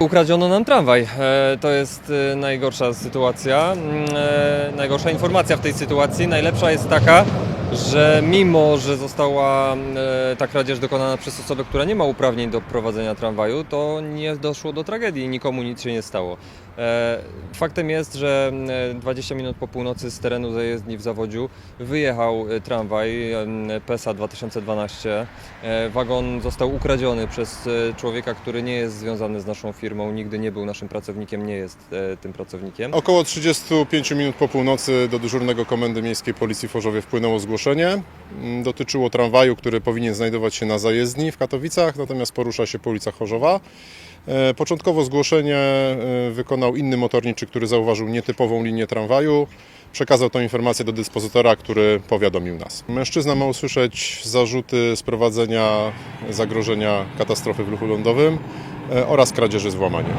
Ukradziono nam tramwaj. E, To jest e, najgorsza sytuacja. Mm, e, Najgorsza informacja w tej sytuacji. Najlepsza jest taka, że mimo, że została ta kradzież dokonana przez osobę, która nie ma uprawnień do prowadzenia tramwaju, to nie doszło do tragedii, nikomu nic się nie stało. E, Faktem jest, że e, 20 minut po północy z terenu zajezdni w Zawodziu wyjechał e, tramwaj PESA 2012. E, Wagon został ukradziony przez e, człowieka, który nie jest związany z naszą firmą, nigdy nie był naszym pracownikiem, nie jest e, tym pracownikiem. Około 35 minut po północy do dyżurnego Komendy Miejskiej Policji w wpłynęło zgłoszenie. Mm, Dotyczyło tramwaju, który powinien znajdować się na zajezdni w Katowicach, natomiast porusza się po ulicach Chorzowa. E, Początkowo zgłoszenie e, wykonał inny motorniczy, który zauważył nietypową linię tramwaju. Przekazał tę informację do dyspozytora, który powiadomił nas. Mężczyzna ma usłyszeć zarzuty sprowadzenia zagrożenia katastrofy w ruchu lądowym e, oraz kradzieży z włamaniem.